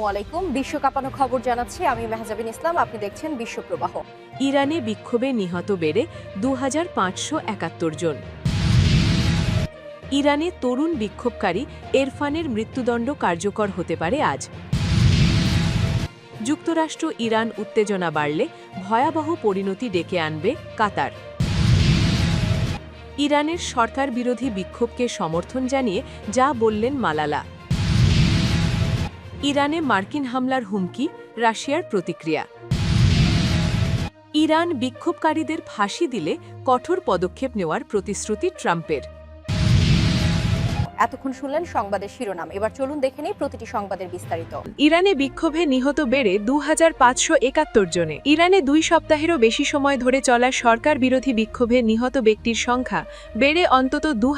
আসসালামু আলাইকুম। বিশ্ব খবর জানাচ্ছি আমি মেহজাবিন ইসলাম। আপনি দেখছেন বিশ্বপ্রবাহ ইরানে বিক্ষোভে নিহত বেড়ে দু জন। ইরানে তরুণ বিক্ষোভকারী এরফানের মৃত্যুদণ্ড কার্যকর হতে পারে আজ। যুক্তরাষ্ট্র ইরান উত্তেজনা বাড়লে ভয়াবহ পরিণতি ডেকে আনবে কাতার। ইরানের সরকার বিরোধী বিক্ষোভকে সমর্থন জানিয়ে যা বললেন মালালা। ইরানে মার্কিন হামলার হুমকি রাশিয়ার প্রতিক্রিয়া। ইরান বিক্ষোভকারীদের ফাঁসি দিলে কঠোর পদক্ষেপ নেওয়ার প্রতিশ্রুতি ট্রাম্পের। এতক্ষণ শুনলেন সংবাদের শিরোনাম। এবার চলুন দেখে নিই প্রতিটি সংবাদের বিস্তারিত। ইরানে বিক্ষোভে নিহত বেড়ে দু একাত্তর জনে। ইরানে দুই সপ্তাহেরও বেশি সময় ধরে চলা সরকার বিরোধী বিক্ষোভে নিহত ব্যক্তির সংখ্যা বেড়ে অন্তত দু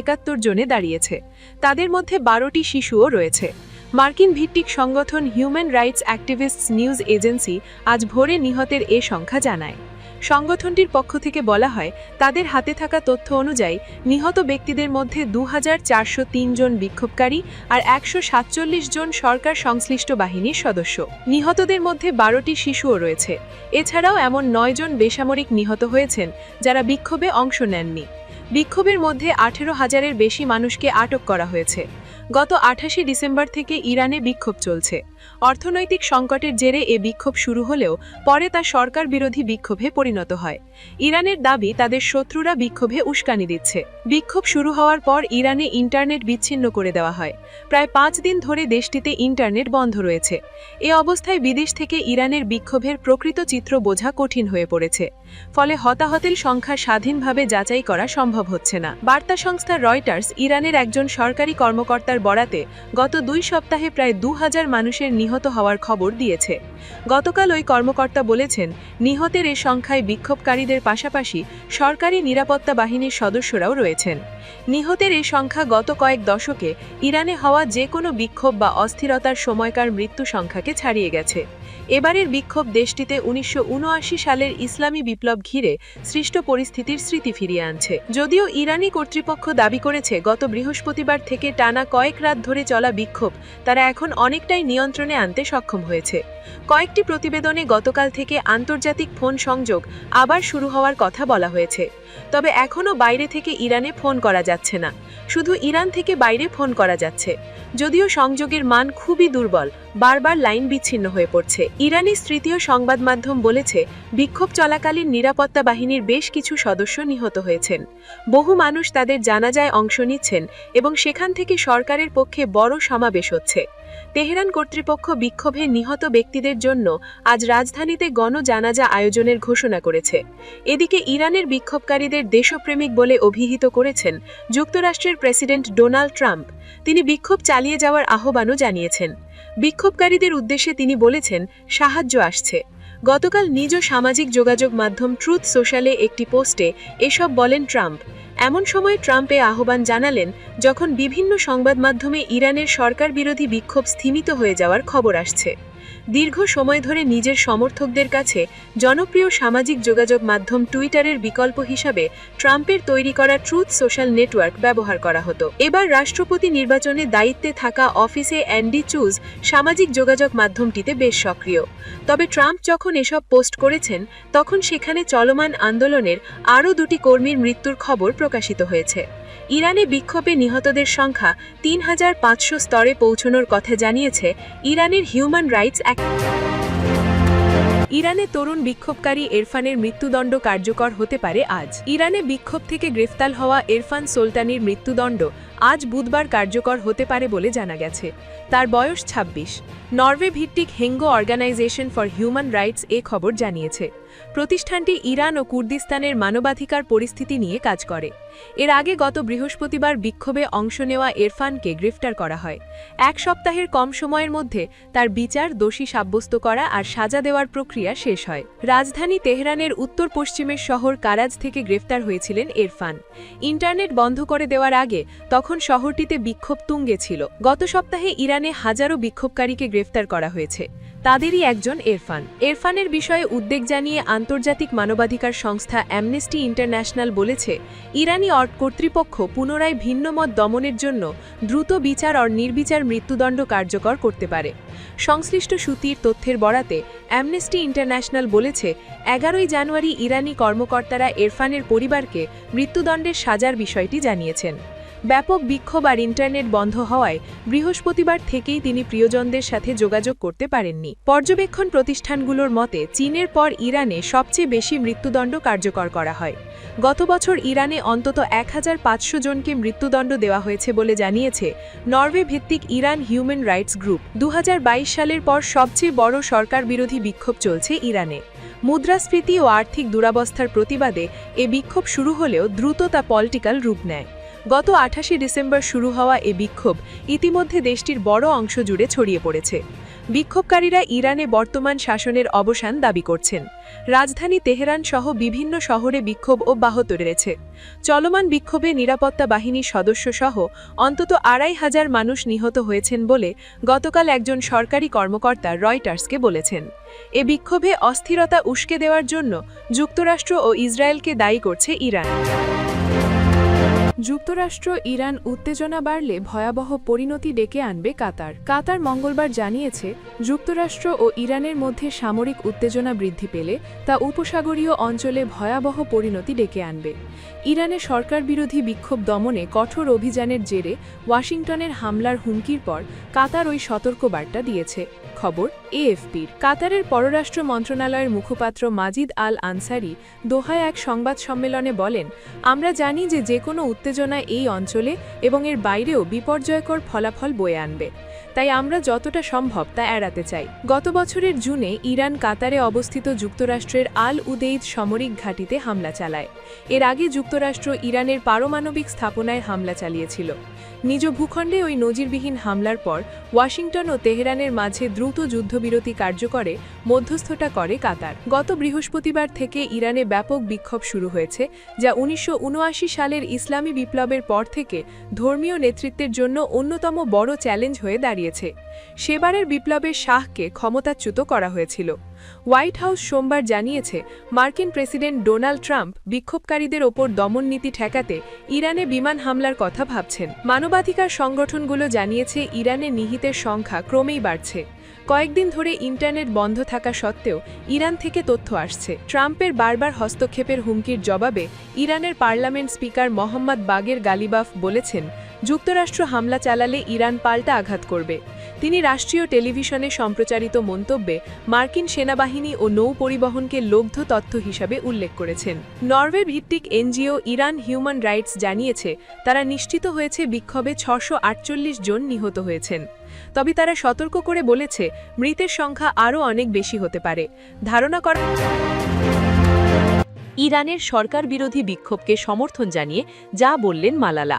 একাত্তর জনে দাঁড়িয়েছে। তাদের মধ্যে বারোটি শিশুও রয়েছে। মার্কিন ভিত্তিক সংগঠন human rights activists news agency আজ ভোরে নিহতের এ সংখ্যা জানায়। সংগঠনটির পক্ষ থেকে বলা হয়, তাদের হাতে থাকা তথ্য অনুযায়ী নিহত ব্যক্তিদের মধ্যে দু হাজার চারশো তিন জন বিক্ষোভকারী আর একশো সাতচল্লিশ জন সরকার সংশ্লিষ্ট বাহিনীর সদস্য। নিহতদের মধ্যে বারোটি শিশুও রয়েছে। এছাড়াও এমন নয়জন বেসামরিক নিহত হয়েছেন যারা বিক্ষোভে অংশ নেননি। বিক্ষোভের মধ্যে আঠেরো হাজারের বেশি মানুষকে আটক করা হয়েছে। গত আঠাশে ডিসেম্বর থেকে ইরানে বিক্ষোভ চলছে। অর্থনৈতিক সংকটের জেরে এ বিক্ষোভ শুরু হলেও পরে তা সরকার বিরোধী বিক্ষোভে পরিণত হয়। ইরানের দাবি, তাদের শত্রুরা বিক্ষোভে উস্কানি দিচ্ছে। বিক্ষোভ শুরু হওয়ার পর ইরানে ইন্টারনেট বিচ্ছিন্ন করে দেওয়া হয়। প্রায় পাঁচ দিন ধরে দেশটিতে ইন্টারনেট বন্ধ রয়েছে। এ অবস্থায় বিদেশ থেকে ইরানের বিক্ষোভের প্রকৃত চিত্র বোঝা কঠিন হয়ে পড়েছে। ফলে হতাহতের সংখ্যা স্বাধীনভাবে যাচাই করা সম্ভব হচ্ছে না। বার্তা সংস্থা রয়টার্স ইরানের একজন সরকারি কর্মকর্তার বরাতে গত দুই সপ্তাহে প্রায় দু হাজার মানুষের নিহত হওয়ার খবর দিয়েছে। গতকাল ওই কর্মকর্তা বলেছেন, নিহতের এ সংখ্যায় বিক্ষোভকারীদের পাশাপাশি সরকারি নিরাপত্তা বাহিনীর সদস্যরাও রয়েছেন। নিহতের এ সংখ্যা গত কয়েক দশকে ইরানে হওয়া যে কোনো বিক্ষোভ বা অস্থিরতার সময়কার মৃত্যু সংখ্যাকে ছাড়িয়ে গেছে। এবারের বিক্ষোভ দেশটিতে উনিশশো উনআশি সালের ইসলামী বিপ্লব ঘিরে সৃষ্ট পরিস্থিতির স্মৃতি ফিরিয়ে আনছে। যদিও ইরানি কর্তৃপক্ষ দাবি করেছে, গত বৃহস্পতিবার থেকে টানা কয়েক রাত ধরে চলা বিক্ষোভ তারা এখন অনেকটাই নিয়ন্ত্রণে আনতে সক্ষম হয়েছে। কয়েকটি প্রতিবেদনে গতকাল থেকে আন্তর্জাতিক ফোন সংযোগ আবার শুরু হওয়ার কথা বলা হয়েছে। তবে এখনও বাইরে থেকে ইরানে ফোন করা যাচ্ছে না। শুধু ইরান থেকে বাইরে ফোন করা যাচ্ছে। যদিও সংযোগের মান খুবই দুর্বল বারবার লাইন বিচ্ছিন্ন হয়ে পড়ছে। ইরানি তৃতীয় সংবাদ মাধ্যম বলেছে, বিক্ষোভ চলাকালীন নিরাপত্তা বাহিনীর বেশ কিছু সদস্য নিহত হয়েছেন। বহু মানুষ তাদের জানাজায় অংশ নিচ্ছেন এবং সেখান থেকে সরকারের পক্ষে বড় সমাবেশ হচ্ছে। তেহরান কর্তৃপক্ষ বিক্ষোভে নিহত ব্যক্তিদের জন্য আজ রাজধানীতে গণজানাজা আয়োজনের ঘোষণা করেছে। এদিকে ইরানের বিক্ষোভকারীদের দেশপ্রেমিক বলে অভিহিত করেছেন যুক্তরাষ্ট্রের প্রেসিডেন্ট ডোনাল্ড ট্রাম্প। তিনি বিক্ষোভ চালিয়ে যাওয়ার আহ্বানও জানিয়েছেন। বিক্ষোভকারীদের উদ্দেশ্যে তিনি বলেছেন, সাহায্য আসছে। গতকাল নিজ সামাজিক যোগাযোগ মাধ্যম ট্রুথ সোশ্যালে একটি পোস্টে এসব বলেন ট্রাম্প। এমন সময় ট্রাম্পে আহ্বান জানালেন, যখন বিভিন্ন সংবাদ মাধ্যমে ইরানের সরকার বিরোধী বিক্ষোভ স্থিমিত হয়ে যাওয়ার খবর আসছে। দীর্ঘ সময় ধরে নিজের সমর্থকদের কাছে জনপ্রিয় সামাজিক যোগাযোগ মাধ্যম টুইটারের বিকল্প হিসাবে ট্রাম্পের তৈরি করা ট্রুথ সোশ্যাল নেটওয়ার্ক ব্যবহার করা হতো। এবার রাষ্ট্রপতি নির্বাচনে দায়িত্বে থাকা অফিসে অ্যান্ডি চুজ সামাজিক যোগাযোগ মাধ্যমটিতে বেশ সক্রিয়। তবে ট্রাম্প যখন এসব পোস্ট করেছেন, তখন সেখানে চলমান আন্দোলনের আরও দুটি কর্মীর মৃত্যুর খবর প্রকাশিত হয়েছে। ইরানে বিক্ষোভে নিহতদের সংখ্যা তিন হাজার পাঁচশো স্তরে পৌঁছানোর কথা জানিয়েছে ইরানের হিউম্যান রাইটস ইরানে তরুণ বিক্ষোভকারী এরফানের মৃত্যুদণ্ড কার্যকর হতে পারে আজ। ইরানে বিক্ষোভ থেকে গ্রেফতার হওয়া এরফান সুলতানির মৃত্যুদণ্ড আজ বুধবার কার্যকর হতে পারে বলে জানা গেছে। তার বয়স ২৬ নরওয়ে ভিত্তিক Hengaw organisation for human rights এ খবর জানিয়েছে। প্রতিষ্ঠানটি ইরান ও কুর্দিস্তানের মানবাধিকার পরিস্থিতি নিয়ে কাজ করে। এর আগে গত বৃহস্পতিবার বিক্ষোভে অংশ নেওয়া এরফানকে গ্রেফতার করা হয়। এক সপ্তাহের কম সময়ের মধ্যে তার বিচার, দোষী সাব্যস্ত করা আর সাজা দেওয়ার প্রক্রিয়া শেষ হয়। রাজধানী তেহরানের উত্তর পশ্চিমের শহর কারাজ থেকে গ্রেফতার হয়েছিলেন এরফান। ইন্টারনেট বন্ধ করে দেওয়ার আগে তখন শহরটিতে বিক্ষোভ তুঙ্গে ছিল। গত সপ্তাহে ইরানে হাজারো বিক্ষোভকারীকে গ্রেফতার করা হয়েছে। তাদেরই একজন এরফান। এরফানের বিষয়ে উদ্বেগ জানিয়ে আন্তর্জাতিক মানবাধিকার সংস্থা অ্যামনেস্টি ইন্টারন্যাশনাল বলেছে, ইরানি অর্ট কর্তৃপক্ষ পুনরায় ভিন্নমত দমনের জন্য দ্রুত বিচার আর নির্বিচার মৃত্যুদণ্ড কার্যকর করতে পারে। সংশ্লিষ্ট সূতির তথ্যের বরাতে অ্যামনেস্টি ইন্টারন্যাশনাল বলেছে, এগারোই জানুয়ারি ইরানি কর্মকর্তারা এরফানের পরিবারকে মৃত্যুদণ্ডের সাজার বিষয়টি জানিয়েছেন। ব্যাপক বিক্ষোভ আর ইন্টারনেট বন্ধ হওয়ায় বৃহস্পতিবার থেকেই তিনি প্রিয়জনদের সাথে যোগাযোগ করতে পারেননি। পর্যবেক্ষণ প্রতিষ্ঠানগুলোর মতে, চীনের পর ইরানে সবচেয়ে বেশি মৃত্যুদণ্ড কার্যকর করা হয়। গত বছর ইরানে অন্তত এক হাজার পাঁচশো জনকে মৃত্যুদণ্ড দেওয়া হয়েছে বলে জানিয়েছে নরওয়ে ভিত্তিক ইরান হিউম্যান রাইটস গ্রুপ। দু হাজার বাইশ সালের পর সবচেয়ে বড় সরকার বিরোধী বিক্ষোভ চলছে ইরানে। মুদ্রাস্ফীতি ও আর্থিক দুরাবস্থার প্রতিবাদে এ বিক্ষোভ শুরু হলেও দ্রুত তা পলিটিক্যাল রূপ নেয়। গত আঠাশে ডিসেম্বর শুরু হওয়া এ বিক্ষোভ ইতিমধ্যে দেশটির বড় অংশ জুড়ে ছড়িয়ে পড়েছে। বিক্ষোভকারীরা ইরানে বর্তমান শাসনের অবসান দাবি করছেন। রাজধানী তেহরান সহ বিভিন্ন শহরে বিক্ষোভ অব্যাহত রয়েছে। চলমান বিক্ষোভে নিরাপত্তা বাহিনীর সদস্য সহ অন্তত আড়াই হাজার মানুষ নিহত হয়েছেন বলে গতকাল একজন সরকারি কর্মকর্তা রয়টার্সকে বলেছেন। এ বিক্ষোভে অস্থিরতা উস্কে দেওয়ার জন্য যুক্তরাষ্ট্র ও ইসরায়েলকে দায়ী করছে ইরান। যুক্তরাষ্ট্র ইরান উত্তেজনা বাড়লে ভয়াবহ পরিণতি ডেকে আনবে কাতার। কাতার মঙ্গলবার জানিয়েছে, যুক্তরাষ্ট্র ও ইরানের মধ্যে সামরিক উত্তেজনা বৃদ্ধি পেলে তা উপসাগরীয় অঞ্চলে ভয়াবহ পরিণতি ডেকে আনবে। ইরানে সরকার বিরোধী বিক্ষোভ দমনে কঠোর অভিযানের জেরে ওয়াশিংটনের হামলার হুমকির পর কাতার ওই সতর্কবার্তা দিয়েছে। খবর, এএফপির। কাতারের পররাষ্ট্র মন্ত্রণালয়ের মুখপাত্র মাজিদ আল আনসারি দোহায় এক সংবাদ সম্মেলনে বলেন, আমরা জানি যে যে কোনো উত্তেজনা এই অঞ্চলে এবং এর বাইরেও বিপর্যয়কর ফলাফল বয়ে আনবে। তাই আমরা যতটা সম্ভব তা এড়াতে চাই। গত বছরের জুনে ইরান কাতারে অবস্থিত যুক্তরাষ্ট্রের আল উদেইদ সামরিক ঘাঁটিতে হামলা চালায়। এর আগে যুক্তরাষ্ট্র ইরানের পারমাণবিক স্থাপনায় হামলা চালিয়েছিল। নিজ ভূখণ্ডে ওই নজিরবিহীন হামলার পর ওয়াশিংটন ও তেহরানের মাঝে দ্রুত যুদ্ধবিরতি কার্যকরে মধ্যস্থতা করে কাতার। গত বৃহস্পতিবার থেকে ইরানে ব্যাপক বিক্ষোভ শুরু হয়েছে, যা উনিশশো সালের ইসলামী বিপ্লবের পর থেকে ধর্মীয় নেতৃত্বের জন্য অন্যতম বড় চ্যালেঞ্জ হয়ে দাঁড়িয়েছে। সেবারের বিপ্লবের শাহকে ক্ষমতাচ্যুত করা হয়েছিল। হোয়াইট হাউস সোমবার জানিয়েছে, মার্কিন প্রেসিডেন্ট ডোনাল্ড ট্রাম্প বিক্ষোভকারীদের ওপর দমন নীতি ঠেকাতে ইরানে বিমান হামলার কথা ভাবছেন। মানবাধিকার সংগঠনগুলো জানিয়েছে ইরানে নিহিতের সংখ্যা ক্রমেই বাড়ছে। কয়েকদিন ধরে ইন্টারনেট বন্ধ থাকা সত্ত্বেও ইরান থেকে তথ্য আসছে। ট্রাম্পের বারবার হস্তক্ষেপের হুমকির জবাবে ইরানের পার্লামেন্ট স্পিকার মোহাম্মদ বাগের গালিবাফ বলেছেন, যুক্তরাষ্ট্র হামলা চালালে ইরান পাল্টা আঘাত করবে। তিনি রাষ্ট্রীয় টেলিভিশনে সম্প্রচারিত মন্তব্যে মার্কিন সেনাবাহিনী ও নৌ পরিবহনকে লব্ধ তথ্য হিসাবে উল্লেখ করেছেন। নরওয়ে ভিত্তিক এনজিও ইরান হিউম্যান রাইটস জানিয়েছে, তারা নিশ্চিত হয়েছে বিক্ষোভে ছশো জন নিহত হয়েছেন। তবে তারা সতর্ক করে বলেছে, মৃতের সংখ্যা আরও অনেক বেশি হতে পারে। ধারণা করা ইরানের সরকার বিরোধী বিক্ষোভকে সমর্থন জানিয়ে যা বললেন মালালা।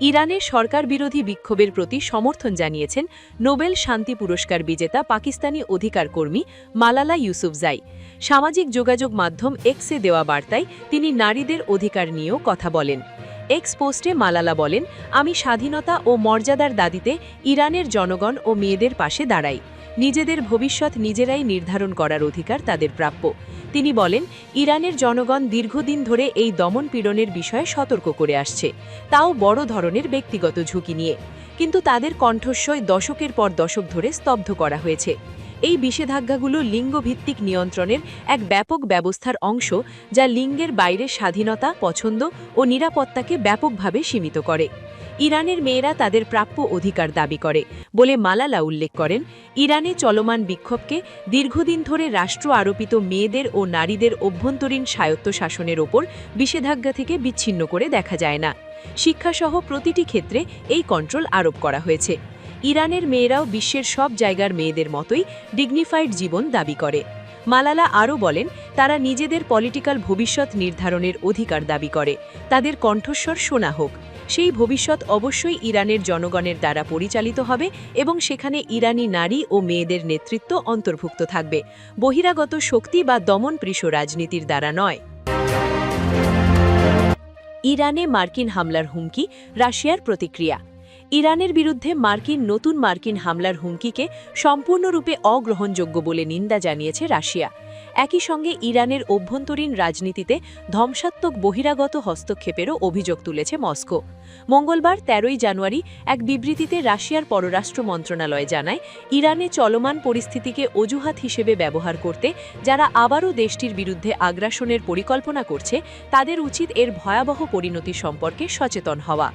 ইরানের সরকার বিরোধী বিক্ষোভের প্রতি সমর্থন জানিয়েছেন নোবেল শান্তি পুরস্কার বিজেতা পাকিস্তানি অধিকার কর্মী মালালা ইউসুফজাই। সামাজিক যোগাযোগ মাধ্যম এক্সে দেওয়া বার্তায় তিনি নারীদের অধিকার নিয়েও কথা বলেন। এক্স পোস্টে মালালা বলেন, আমি স্বাধীনতা ও মর্যাদার দাদিতে ইরানের জনগণ ও মেয়েদের পাশে দাঁড়াই। নিজেদের ভবিষ্যৎ নিজেরাই নির্ধারণ করার অধিকার তাদের প্রাপ্য। তিনি বলেন, ইরানের জনগণ দীর্ঘদিন ধরে এই দমন পীড়নের বিষয়ে সতর্ক করে আসছে। তাও বড় ধরনের ব্যক্তিগত ঝুঁকি নিয়ে। কিন্তু তাদের কণ্ঠস্বয় দশকের পর দশক ধরে স্তব্ধ করা হয়েছে। এই নিষেধাজ্ঞাগুলো লিঙ্গভিত্তিক নিয়ন্ত্রণের এক ব্যাপক ব্যবস্থার অংশ, যা লিঙ্গের বাইরে স্বাধীনতা, পছন্দ ও নিরাপত্তাকে ব্যাপকভাবে সীমিত করে। ইরানের মেয়েরা তাদের প্রাপ্য অধিকার দাবি করে বলে মালালা উল্লেখ করেন। ইরানে চলমান বিক্ষোভকে দীর্ঘদিন ধরে রাষ্ট্র আরোপিত মেয়েদের ও নারীদের অভ্যন্তরীণ স্বায়ত্তশাসনের ওপর নিষেধাজ্ঞা থেকে বিচ্ছিন্ন করে দেখা যায় না। শিক্ষাসহ প্রতিটি ক্ষেত্রে এই কন্ট্রোল আরোপ করা হয়েছে। ইরানের মেয়েরাও বিশ্বের সব জায়গার মেয়েদের মতোই ডিগনিফাইড জীবন দাবি করে। মালালা আরও বলেন, তারা নিজেদের পলিটিক্যাল ভবিষ্যৎ নির্ধারণের অধিকার দাবি করে। তাদের কণ্ঠস্বর শোনা হোক। সেই ভবিষ্যৎ অবশ্যই ইরানের জনগণের দ্বারা পরিচালিত হবে এবং সেখানে ইরানি নারী ও মেয়েদের নেতৃত্ব অন্তর্ভুক্ত থাকবে। বহিরাগত শক্তি বা দমনপৃষ রাজনীতির দ্বারা নয়। ইরানে মার্কিন হামলার হুমকি, রাশিয়ার প্রতিক্রিয়া। ইরানের বিরুদ্ধে মার্কিন নতুন মার্কিন হামলার হুমকিকে সম্পূর্ণরূপে অগ্রহণযোগ্য বলে নিন্দা জানিয়েছে রাশিয়া। একই সঙ্গে ইরানের অভ্যন্তরীণ রাজনীতিতে ধ্বংসাত্মক বহিরাগত হস্তক্ষেপেরও অভিযোগ তুলেছে মস্কো। মঙ্গলবার তেরোই জানুয়ারি এক বিবৃতিতে রাশিয়ার পররাষ্ট্র মন্ত্রণালয় জানায়, ইরানে চলমান পরিস্থিতিকে অজুহাত হিসেবে ব্যবহার করতে যারা আবারও দেশটির বিরুদ্ধে আগ্রাসনের পরিকল্পনা করছে, তাদের উচিত এর ভয়াবহ পরিণতি সম্পর্কে সচেতন হওয়া।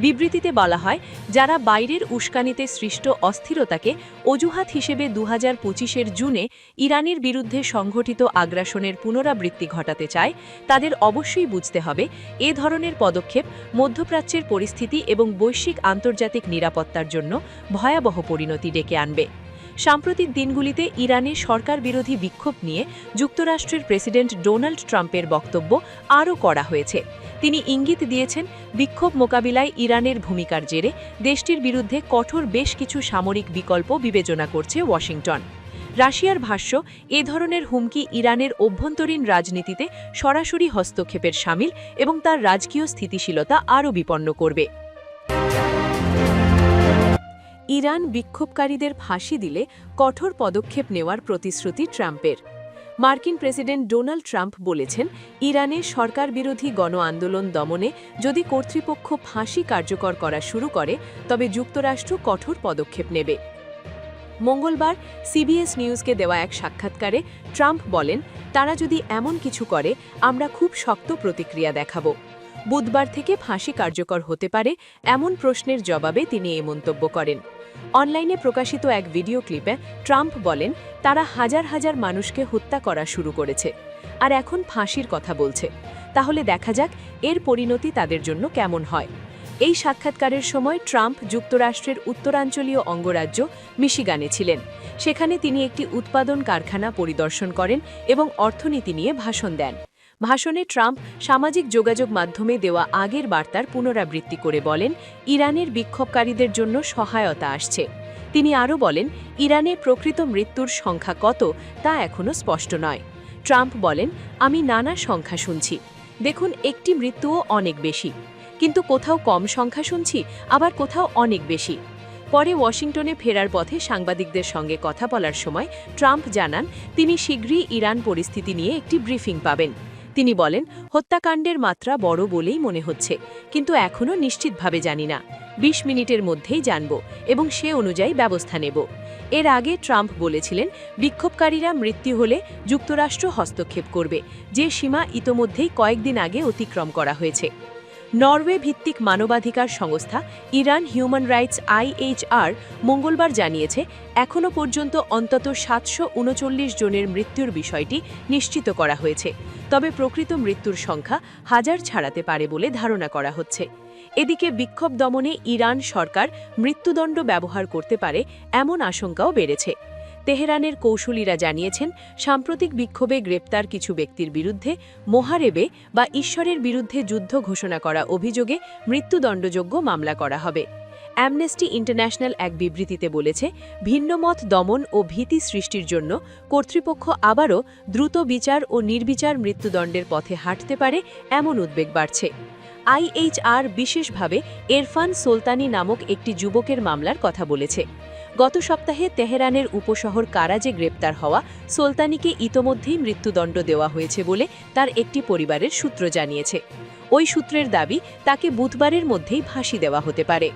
বিবৃতিতে বলা হয়, যারা বাইরের উস্কানিতে সৃষ্ট অস্থিরতাকে অজুহাত হিসেবে দু হাজার পঁচিশের জুনে ইরানের বিরুদ্ধে সংঘটিত আগ্রাসনের পুনরাবৃত্তি ঘটাতে চায়, তাদের অবশ্যই বুঝতে হবে এ ধরনের পদক্ষেপ মধ্যপ্রাচ্যের পরিস্থিতি এবং বৈশ্বিক আন্তর্জাতিক নিরাপত্তার জন্য ভয়াবহ পরিণতি ডেকে আনবে। সাম্প্রতিক দিনগুলিতে ইরানে সরকার বিরোধী বিক্ষোভ নিয়ে যুক্তরাষ্ট্রের প্রেসিডেন্ট ডোনাল্ড ট্রাম্পের বক্তব্য আরও করা হয়েছে। তিনি ইঙ্গিত দিয়েছেন, বিক্ষোভ মোকাবিলায় ইরানের ভূমিকার জেরে দেশটির বিরুদ্ধে কঠোর বেশ কিছু সামরিক বিকল্প বিবেচনা করছে ওয়াশিংটন। রাশিয়ার ভাষ্য, এ ধরনের হুমকি ইরানের অভ্যন্তরীণ রাজনীতিতে সরাসরি হস্তক্ষেপের সামিল এবং তার রাজকীয় স্থিতিশীলতা আরও বিপন্ন করবে। ইরান বিক্ষোভকারীদের ফাঁসি দিলে কঠোর পদক্ষেপ নেওয়ার প্রতিশ্রুতি ট্রাম্পের। মার্কিন প্রেসিডেন্ট ডোনাল্ড ট্রাম্প বলেছেন, ইরানে সরকার বিরোধী গণ আন্দোলন দমনে যদি কর্তৃপক্ষ ফাঁসি কার্যকর করা শুরু করে, তবে যুক্তরাষ্ট্র কঠোর পদক্ষেপ নেবে। মঙ্গলবার সিবিএস নিউজকে দেওয়া এক সাক্ষাৎকারে ট্রাম্প বলেন, তারা যদি এমন কিছু করে, আমরা খুব শক্ত প্রতিক্রিয়া দেখাব। বুধবার থেকে ফাঁসি কার্যকর হতে পারে এমন প্রশ্নের জবাবে তিনি এ মন্তব্য করেন। অনলাইনে প্রকাশিত এক ভিডিও ক্লিপে ট্রাম্প বলেন, তারা হাজার হাজার মানুষকে হত্যা করা শুরু করেছে। আর এখন ফাঁসির কথা বলছে। তাহলে দেখা যাক এর পরিণতি তাদের জন্য কেমন হয়। এই সাক্ষাৎকারের সময় ট্রাম্প যুক্তরাষ্ট্রের উত্তরাঞ্চলীয় অঙ্গরাজ্য মিশিগানে ছিলেন। সেখানে তিনি একটি উৎপাদন কারখানা পরিদর্শন করেন এবং অর্থনীতি নিয়ে ভাষণ দেন। ভাষণে ট্রাম্প সামাজিক যোগাযোগ মাধ্যমে দেওয়া আগের বার্তার পুনরাবৃত্তি করে বলেন, ইরানের বিক্ষোভকারীদের জন্য সহায়তা আসছে। তিনি আরও বলেন, ইরানে প্রকৃত মৃত্যুর সংখ্যা কত তা এখনও স্পষ্ট নয়। ট্রাম্প বলেন, আমি নানা সংখ্যা শুনছি। দেখুন, একটি মৃত্যুও অনেক বেশি। কিন্তু কোথাও কম সংখ্যা শুনছি, আবার কোথাও অনেক বেশি। পরে ওয়াশিংটনে ফেরার পথে সাংবাদিকদের সঙ্গে কথা বলার সময় ট্রাম্প জানান, তিনি শীঘ্রই ইরান পরিস্থিতি নিয়ে একটি ব্রিফিং পাবেন। তিনি বলেন, হত্যাকাণ্ডের মাত্রা বড় বলেই মনে হচ্ছে, কিন্তু এখনও নিশ্চিতভাবে জানি না। ২০ মিনিটের মধ্যেই জানব এবং সে অনুযায়ী ব্যবস্থা নেব। এর আগে ট্রাম্প বলেছিলেন, বিক্ষোভকারীরা মৃত্যু হলে যুক্তরাষ্ট্র হস্তক্ষেপ করবে। যে সীমা ইতোমধ্যেই কয়েকদিন আগে অতিক্রম করা হয়েছে। নরওয়ে ভিত্তিক মানবাধিকার সংস্থা ইরান হিউম্যান রাইটস আইএইচআর মঙ্গলবার জানিয়েছে, এখনও পর্যন্ত অন্তত সাতশো উনচল্লিশ জনের মৃত্যুর বিষয়টি নিশ্চিত করা হয়েছে। তবে প্রকৃত মৃত্যুর সংখ্যা হাজার ছাড়াতে পারে বলে ধারণা করা হচ্ছে। এদিকে বিক্ষোভ দমনে ইরান সরকার মৃত্যুদণ্ড ব্যবহার করতে পারে এমন আশঙ্কাও বেড়েছে। তেহরানের কৌশলীরা জানিয়েছেন, সাম্প্রতিক বিক্ষোভে গ্রেপ্তার কিছু ব্যক্তির বিরুদ্ধে মোহারেবে বা ঈশ্বরের বিরুদ্ধে যুদ্ধ ঘোষণা করা অভিযোগে মৃত্যুদণ্ডযোগ্য মামলা করা হবে। অ্যামনেস্টি ইন্টারন্যাশনাল এক বিবৃতিতে বলেছে ভিন্নমত দমন ও ভীতি সৃষ্টির জন্য কর্তৃপক্ষ আবারও দ্রুত বিচার ও নির্বিচার মৃত্যুদণ্ডের পথে হাঁটতে পারে এমন উদ্বেগ বাড়ছে। আইএইচআর বিশেষভাবে এরফান সুলতানি নামক একটি যুবকের মামলার কথা বলেছে। গত সপ্তাহে তেহরানের উপশহর কারাজে গ্রেপ্তার হওয়া সুলতানিকে ইতোমধ্যেই মৃত্যুদণ্ড দেওয়া হয়েছে বলে তার একটি পরিবারের সূত্র জানিয়েছে। ওই সূত্রের দাবি, তাকে বুধবারের মধ্যেই ফাঁসি দেওয়া হতে পারে।